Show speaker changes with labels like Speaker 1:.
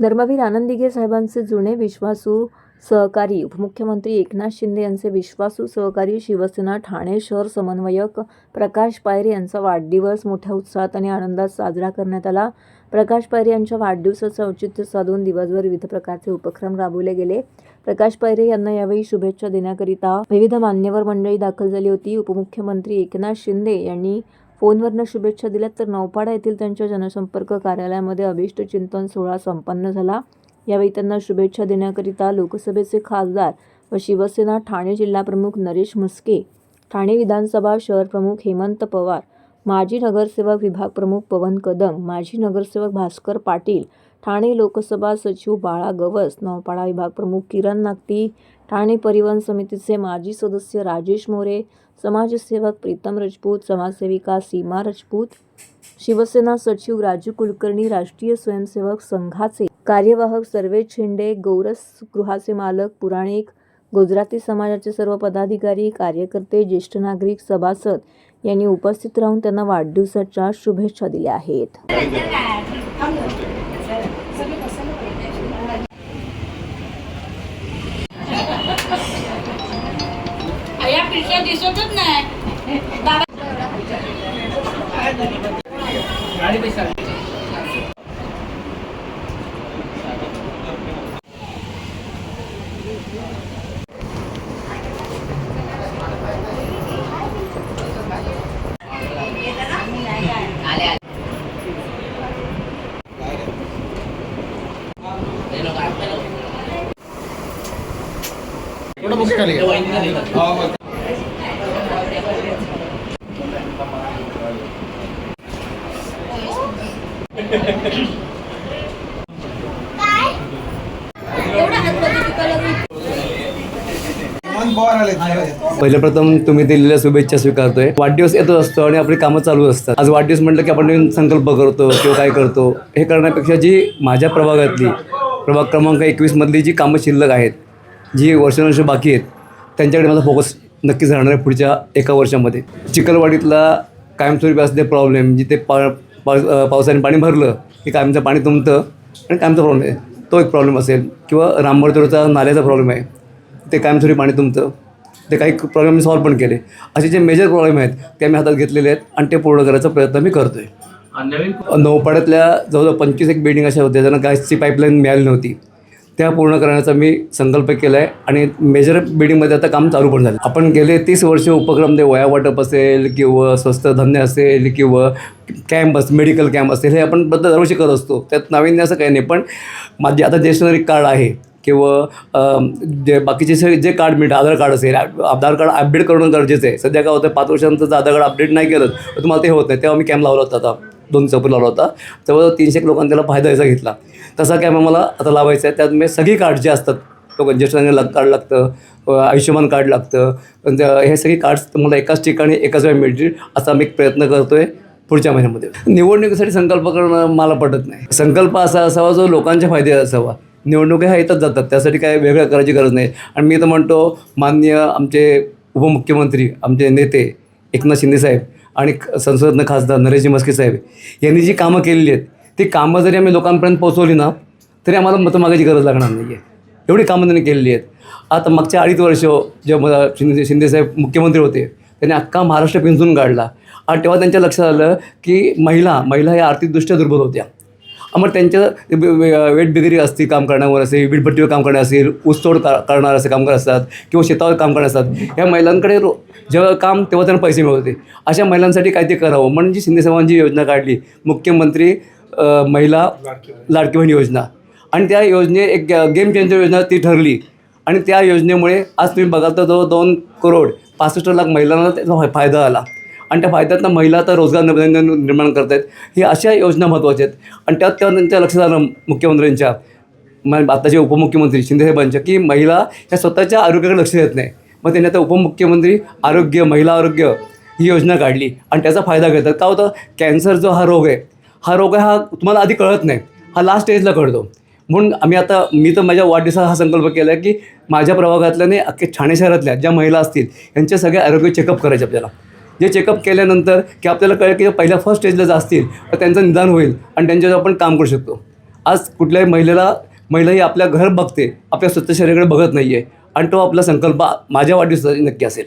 Speaker 1: धर्मवीर आनंदिगे साहेबांचे जुने विश्वासू सहकारी उपमुख्यमंत्री एकनाथ शिंदे यांचे विश्वासू सहकारी शिवसेना ठाणे शहर समन्वयक प्रकाश पायरे यांचा वाढदिवस मोठ्या उत्साहात आणि आनंदात साजरा करण्यात आला. प्रकाश पायरे यांच्या वाढदिवसाचं औचित्य साधून दिवसभर विविध प्रकारचे उपक्रम राबवले गेले. प्रकाश पायरे यांना यावेळी शुभेच्छा देण्याकरिता विविध मान्यवर मंडळी दाखल झाली होती. उपमुख्यमंत्री एकनाथ शिंदे यांनी फोनवरनं शुभेच्छा दिल्यात तर नौपाडा येथील त्यांच्या जनसंपर्क कार्यालयामध्ये अभिष्ट चिंतन सोहळा संपन्न झाला. यावेळी त्यांना शुभेच्छा देण्याकरिता लोकसभेचे खासदार व शिवसेना ठाणे जिल्हाप्रमुख नरेश म्हस्के ठाणे विधानसभा शहर प्रमुख हेमंत पवार माजी नगरसेवक विभाग प्रमुख पवन कदम माजी नगरसेवक भास्कर पाटील ठाणे लोकसभा सचिव बाळा गवस नौपाडा विभाग प्रमुख किरण नागटी ठाणे परिवहन समितीचे माजी सदस्य राजेश मोरे समाजसेवक प्रीतम राजपूत समाजसेविका सीमा राजपूत शिवसेना सचिव राजू कुलकर्णी राष्ट्रीय स्वयंसेवक संघाचे कार्यवाहक सर्वे छेंडे गौरस गृहाचे मालक पुराणिक गुजराती समाजाचे सर्व पदाधिकारी कार्यकर्ते ज्येष्ठ नागरिक सभासद यांनी उपस्थित राहून त्यांना वाढदिवसाच्या शुभेच्छा दिल्या आहेत.
Speaker 2: या पिशव्या दिसतच नाही
Speaker 3: थोडं मुश्किल आहे मन
Speaker 4: पहिल्या प्रथम तुम्ही दिलेल्या शुभेच्छा स्वीकारतोय. वाढदिवस येतो असतो आणि आपली कामं चालू असतात. आज वाढदिवस म्हटलं की आपण संकल्प करतो किंवा काय करतो हे करण्यापेक्षा जी माझ्या प्रभागातली प्रभाग क्रमांक एकवीसमधली जी कामं शिल्लक आहेत जी वर्षानुवर्ष बाकी आहेत त्यांच्याकडे माझा फोकस नक्कीच राहणार आहे पुढच्या एका वर्षामध्ये. चिखलवाडीतला कायमस्वरूपी असले प्रॉब्लेम जिथे पा पाऊस पावसाने पाणी भरलं की कायमचं पाणी तुंबतं आणि कायमचा प्रॉब्लेम आहे. तो एक प्रॉब्लेम असेल किंवा रामबरतोरचा नाल्याचा प्रॉब्लेम आहे. ते कायमस्वरूपी पाणी तुमचं ते काही प्रॉब्लेम मी सॉल्व्ह पण केले. असे जे मेजर प्रॉब्लेम आहेत ते आम्ही हातात घेतलेले आहेत आणि ते पूर्ण करायचा प्रयत्न मी करतो आहे नौपाड्यातल्या जवळजवळ पंचवीस एक बिल्डिंग अशा होत्या ज्यांना गॅसची पाईपलाईन मिळाली नव्हती. त्या पूर्ण करण्याचा मी संकल्प केला आहे आणि मेजर बिल्डिंगमध्ये आता काम चालू पण झालं. आपण गेले तीस वर्ष उपक्रम ते वया वाटप असेल किंवा स्वस्त धान्य असेल किंवा कॅम्प असेल मेडिकल कॅम्प असेल हे आपण बद्दल दरवर्षी करत असतो. त्यात नाविन्य असं काही नाही पण माझे आता स्टेशनरी कार्ड आहे किंवा जे बाकीचे सगळे जे कार्ड मिळतं आधार कार्ड असेल आधार कार्ड अपडेट करणं गरजेचं आहे. सध्या काय होतं पाच वर्षांचं जर आधार कार्ड अपडेट नाही केलं तर तुम्हाला ते होत नाही. तेव्हा मी कॅम्प लावला होता आता. दोन चौपर लावला होता. जवळजवळ तीनशे एक लोकांनी त्याला फायदा याचा घेतला. तसा कॅम्प आम्हाला आता लावायचा आहे. त्यात मी सगळी कार्ड जे असतात तो ज्येष्ठ लग कार्ड लागतं आयुष्यमान कार्ड लागतं. पण त्या- हे सगळी कार्ड्स तुम्हाला एकाच ठिकाणी एकाच वेळा मिळतील असा मी एक प्रयत्न करतो आहे पुढच्या महिन्यामध्ये. निवडणुकीसाठी संकल्प करणं मला पटत नाही. संकल्प असा असावा जो लोकांच्या फायदे असावा. निवडणुका ह्या येतच जातात. त्यासाठी काय वेगळं करायची गरज नाही. आणि मी तर म्हणतो माननीय आमचे उपमुख्यमंत्री आमचे नेते एकनाथ शिंदेसाहेब आणि ख- संसदनं खासदार नरेशजी मस्के साहेब यांनी जी कामं केलेली आहेत ती कामं जरी आम्ही लोकांपर्यंत पोहोचवली ना तरी आम्हाला मतं मागायची गरज लागणार नाही आहे एवढी कामं त्यांनी केलेली आहेत. आता मागच्या अडीच वर्ष जेव्हा शिंदे शिंदेसाहेब मुख्यमंत्री होते त्यांनी अख्खा महाराष्ट्र पिंजून काढला. आणि तेव्हा त्यांच्या लक्षात आलं की महिला महिला या आर्थिकदृष्ट्या दुर्बल होत्या. मग त्यांच्या वेट बिगरी असतील काम करण्यावर असेल वीटभट्टीवर काम करणार असेल ऊसतोड का करणार असे कामगार असतात किंवा शेतावर काम करणार असतात या महिलांकडे रो जेव्हा काम तेव्हा त्यांना पैसे मिळवते. अशा महिलांसाठी काहीतरी करावं? म्हणजे शिंदे साहेबांची योजना काढली मुख्यमंत्री महिला लाडकी बहीण योजना. आणि त्या योजने एक गेम चेंजर योजना ती ठरली. आणि त्या योजनेमुळे आज तुम्ही बघाल तर जवळ दोन करोड पासष्ट लाख महिलांना त्याचा फायदा आला आणि त्या फायद्यातनं महिला आता रोजगार निर्माण निर्माण करत आहेत ही अशा योजना महत्त्वाच्या आहेत. आणि त्यात त्या त्यांच्या लक्षात आलं मुख्यमंत्र्यांच्या मग आताचे उपमुख्यमंत्री शिंदेसाहेबांच्या की महिला ह्या स्वतःच्या आरोग्याकडे लक्ष देत नाही. मग त्यांनी आता उपमुख्यमंत्री आरोग्य महिला आरोग्य ही योजना काढली आणि त्याचा फायदा घेतात. का होतं? कॅन्सर जो हा रोग आहे हा रोग आहे हा तुम्हाला आधी कळत नाही. हा लास्ट स्टेजला कळतो. म्हणून आम्ही आता मी तर माझ्या वाढदिवसात हा संकल्प केला आहे की माझ्या प्रभागातल्याने अख्खे ठाणे शहरातल्या ज्या महिला असतील यांचे सगळे आरोग्य चेकअप करायचे आपल्याला. जे चेकअप केल्यानंतर की आपल्याला कळेल की पहिल्या फर्स्ट स्टेजला जर असतील तर त्यांचं निदान होईल आणि त्यांच्यावर आपण काम करू शकतो. आज कुठल्याही महिलेला महिला ही आपल्या घर बघते आपल्या स्वतः शरीराकडे बघत नाही आहे आणि तो आपला संकल्प माझ्या वाढदिवसाचा नक्की असेल.